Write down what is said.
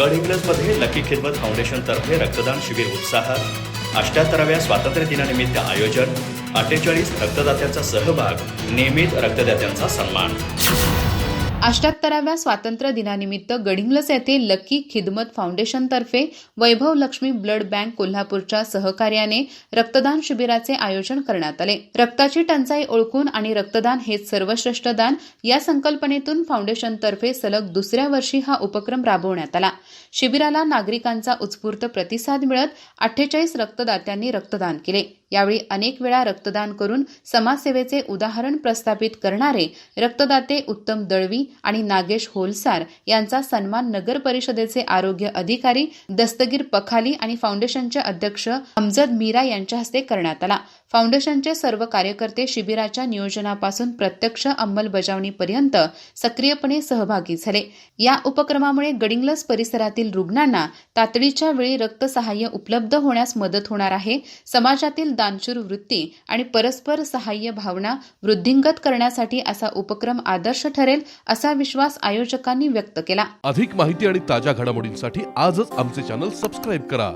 गडहिंग्लजमध्ये lucky Khidmat फाउंडेशनतर्फे रक्तदान शिबिर उत्साहात अष्ट्याहत्तराव्या स्वातंत्र्य दिनानिमित्त आयोजन. अठ्ठेचाळीस रक्तदात्यांचा सहभाग नियमित रक्तदात्यांचा सन्मान. अष्ट्याहत्तराव्या स्वातंत्र्य दिनानिमित्त गडिंग्लस येथे लकी खिदमत फाउंडेशनतर्फे वैभव लक्ष्मी ब्लड बँक कोल्हापूरच्या सहकार्याने रक्तदान शिबिराचे आयोजन करण्यात आले. रक्ताची टंचाई ओळखून आणि रक्तदान हेच सर्वश्रेष्ठ दान या संकल्पनेतून फाउंडेशनतर्फे सलग दुसऱ्या वर्षी हा उपक्रम राबवण्यात आला. शिबिराला नागरिकांचा उत्स्फूर्त प्रतिसाद मिळत अठ्ठेचाळीस रक्तदात्यांनी रक्तदान केले. यावेळी अनेक वेळा रक्तदान करून समाजसेवेचे उदाहरण प्रस्थापित करणारे रक्तदाते उत्तम दळवी आणि नागेश होलसार यांचा सन्मान नगर परिषदेचे आरोग्य अधिकारी दस्तगीर पखाली आणि फाउंडेशनचे अध्यक्ष अमजद मीरा यांच्या हस्ते करण्यात आला. फाउंडेशनचे सर्व कार्यकर्ते शिबिराच्या नियोजनापासून प्रत्यक्ष अंमलबजावणीपर्यंत सक्रियपणे सहभागी झाले. या उपक्रमामुळे गडिंगलस परिसरातील रुग्णांना तातडीच्या वेळी रक्तसहाय्य उपलब्ध होण्यास मदत होणार आहे. समाजातील दानशूर वृत्ती आणि परस्पर सहाय्य भावना वृद्धिंगत करण्यासाठी असा उपक्रम आदर्श ठरेल असा विश्वास आयोजकांनी व्यक्त केला. अधिक माहिती आणि ताज्या घडामोडींसाठी आजच आमचे चॅनल सबस्क्राईब करा.